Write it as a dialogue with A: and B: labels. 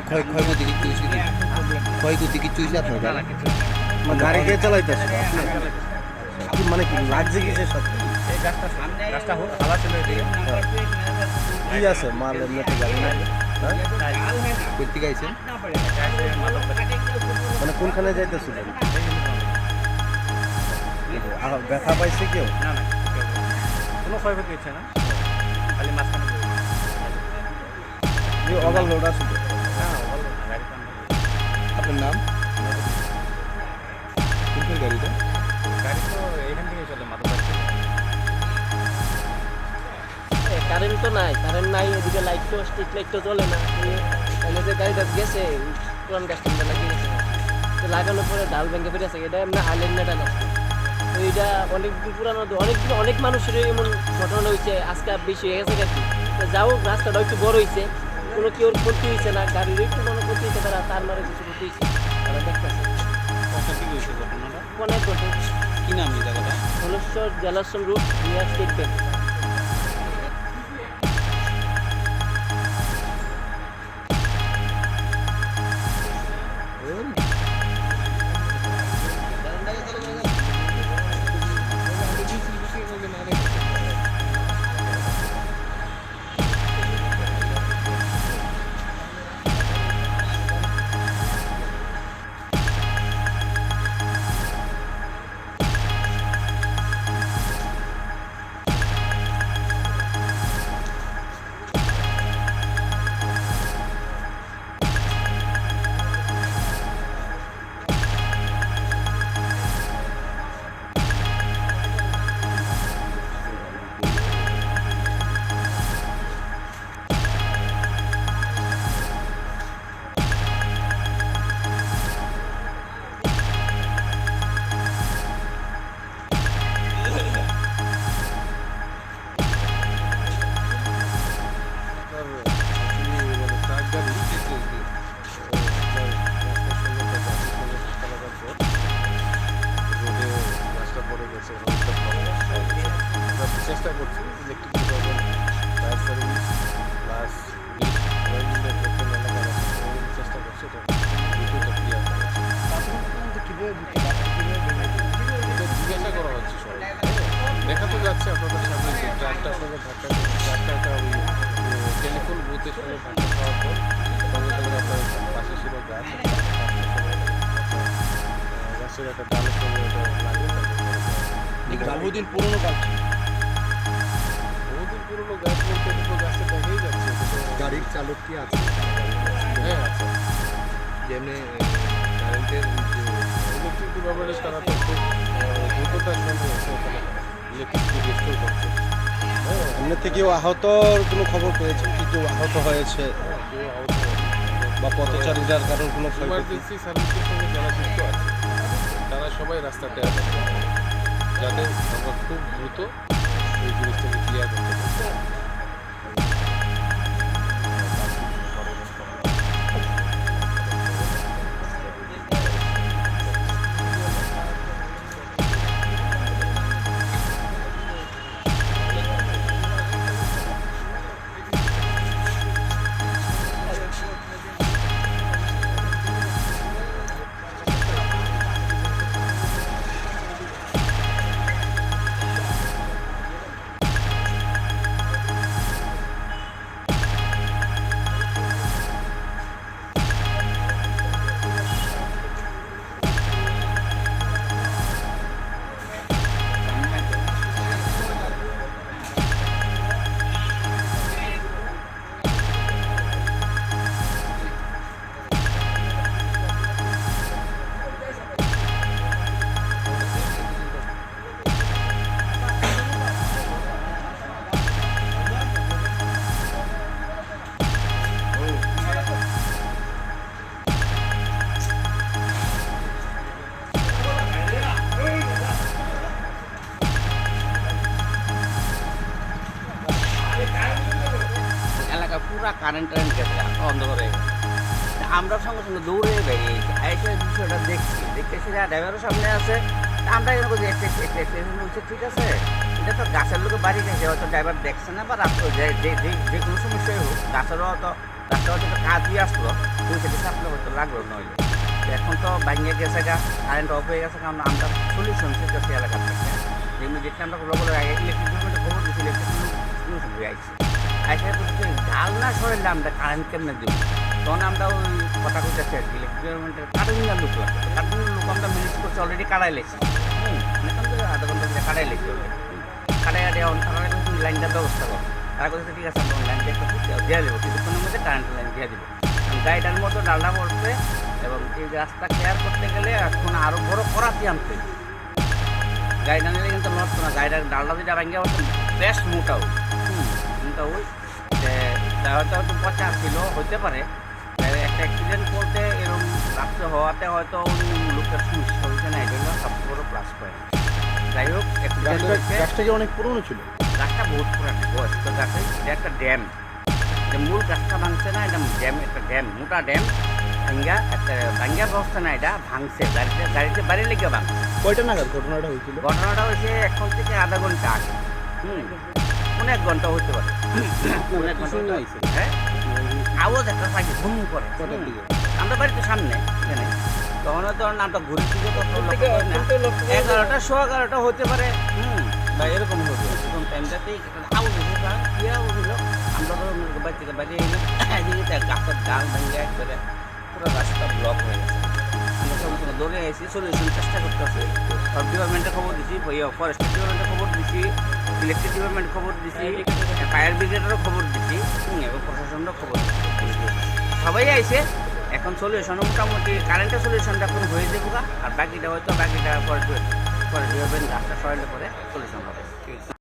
A: ক্ষয় ক্ষয়ক্ষতি কিছু হয়েছে কি ক্ষয়ক্ষতি কিছু হয়েছে আপনার গাড়ি?
B: মানে গাড়ি কে আপনি মানে লাগছে কি আছে? মাল এমনিতে গাড়ি মানে কোনখানে যাইতেছিলেন? ব্যথা পাইছে কেউ?
C: কোনো ক্ষয়ক্ষতি হচ্ছে না। খালি মাঝখানে
B: অগাল লোড আসলে
A: গাড়িটা?
D: গেছে, পুরান গাছটা লাগানোর পরে ডাল ভেঙে ফেলেছে এটা এমনি আইলেন না তো এটা অনেক দিন পুরানো অনেক দিন অনেক মানুষের এমন ঘটনা হয়েছে, আজকে বেশি হয়ে গেছে যাও রাস্তাটা একটু বড় হয়েছে। কোনো কেউ ক্ষতি হয়েছে না? গাড়ির একটু কোনো ক্ষতি হয়েছে তারা তার মারে কিছু ক্ষতি হয়েছে। তারা দেখতেছে।
A: হয়েছে ঘটনাটা?
D: অনেক ঘটে।
A: কি নাম এই জায়গাটা?
D: হলেশ্বর জেলাশ্রম রুট নিয়ার স্টেট ব্যাংক
E: একটা ডালের সঙ্গে ওটা লাগে
A: বহুদিন পুরনো গাছ।
E: বহুদিন পুরনো গাছ বলতে এটা গাছটা দেখাই যাচ্ছে।
B: গাড়ির চালক কি আছে?
E: হ্যাঁ।
A: যেমনি কারেন্টের
E: ইলেকট্রিক ডিপার্টমেন্টের তারা তো খুব দ্রুততার সঙ্গে এসে রেস্টোর করছে। হ্যাঁ।
B: এমনিতে কেউ আহতর কোনো খবর পেয়েছেন কি কেউ আহত হয়েছে?
E: হ্যাঁ, কেউ আহত
B: বা পথচারীরার কারণ কোনো
E: ইমার্জেন্সি সার্ভিসের সঙ্গে যারা যুক্ত আছে তারা সবাই রাস্তাতে আসেন যাতে আমরা খুব দ্রুত এই জিনিসটাকে ক্লিয়ার করতে পারি।
F: পুরা কারেন্ট টারেন্ট গেছে অন্ধকার হয়ে আমরা সঙ্গে সঙ্গে দৌড়ে বেরিয়েছি এসে বিষয়টা দেখছি, দেখতে সেটা ড্রাইভারের সামনে আছে। আমরা এরকম একটা একটা হচ্ছে ঠিক আছে, এটা তো গাছের লোকে বাড়ি গেছে হয়তো ড্রাইভার দেখছে না বা রাস্তা যে যে, যে- যে কোনো সমস্যাই হোক, গাছেরও তো রাস্তা হয়তো একটা কাজ দিয়ে আসলো ওই সাথে সাপ্লাই হয়তো লাগল নইলে। এখন তো ভাঙিয়ে গেছে গা কারেন্ট অফ হয়ে গেছে, কারণ আমরা সলিউশন সেটাছি এলাকার থেকে। ইমিডিয়েটলি আমরা বলে আগে ইলেকট্রিক ইলেকট্রিক সলিউশন হয়ে আইছি। আইসা বলছে ডাল না। সরাইলে আমরা কারেন্ট কেমনে দিব? তখন আমরা ওই কথা কইতেছি আর কি ইলেকট্রিক কাটিংয়ের লোক লাগবে কাটিংয়ের লোক আমরা মিনিট করছি অলরেডি কাটাই লেছি হুম ধরে আধা ঘণ্টা কাটাই লেছি কাটাই দেওয়া তারা কিন্তু লাইনটার ব্যবস্থা করো। তারা বলছে ঠিক আছে আমরা লাইন দিয়ে দেবো। কিছুক্ষণের মধ্যে কারেন্ট লাইন দিয়ে দেবো। গাড়িটার মতো ডালটা পড়ছে এবং এই রাস্তা কেয়ার করতে গেলে এখন আরও বড় করাতি আনতে। গাড়িটা নিলে কিন্তু নড়তো না। গাড়িটার ডালটা যেটা ভাঙ্গে বেশ মোটা হুম ওই হয়তো হয়তো পচা ছিল হইতে পারে। একটা অ্যাক্সিডেন্ট করতে এরকম রাত্রে হওয়াতে হয়তো লোকের সমস্যা হয়েছে না এই জন্য সবচেয়ে বড় প্লাস পয়েন্ট যাই হোক
B: গাছটা
F: হয়েছে।
B: অনেক পুরনো ছিল?
F: গাছটা বহুত পুরানো বয়স তো গাছে। এটা একটা ড্যাম। যে মূল গাছটা ভাঙছে না এটা ড্যাম একটা ড্যাম মোটা ড্যাম। ভাঙ্গা একটা ভাঙ্গা না এটা ভাঙছে। গাড়িতে গাড়িতে বাড়ি লেগে ভাঙছে।
B: কয়টা নাগাদ ঘটনাটা হয়েছিল?
F: ঘটনাটা হয়েছে এখন থেকে আধা ঘণ্টা আগে। হুম। অনেক ঘণ্টা হতে পারে। অনেক ঘণ্টা হতে হ্যাঁ? আওয়াজ একটা পাখি ঘুম করে। আমরা বাড়িতে সামনে এখানে। তখন ধরুন আমরা ঘুরে তো লক্ষ্য করি না। এগারোটা শো এগারোটা হতে পারে। হুম। বা এরকম হবে এরকম টাইমটাতেই হয়েছে কারণ কি আউট হলো আমরা তো বাড়ি থেকে বাইরে এনে এদিকে গাছের ডাল ভেঙে একবারে পুরো রাস্তা ব্লক হয়ে গেছে। দৌড়ে এসেছি সলিউশন চেষ্টা করতেছি। সব ডিপার্টমেন্টে খবর দিছি ফরেস্ট ডিপার্টমেন্টে খবর দিছি। ইলেকট্রিক ডিপার্টমেন্ট খবর দিছি ফায়ার ব্রিগেডেরও খবর দিছি এবং প্রশাসনেরও খবর সবাই আইছে, এখন সলিউশন মোটামুটি কারেন্টের সলিউশনটা এখন হয়ে যাব আর বাকিটা হয়তো বাকিটা পরে পরে গাছটা সরাইলে পরে সলিউশন হবে।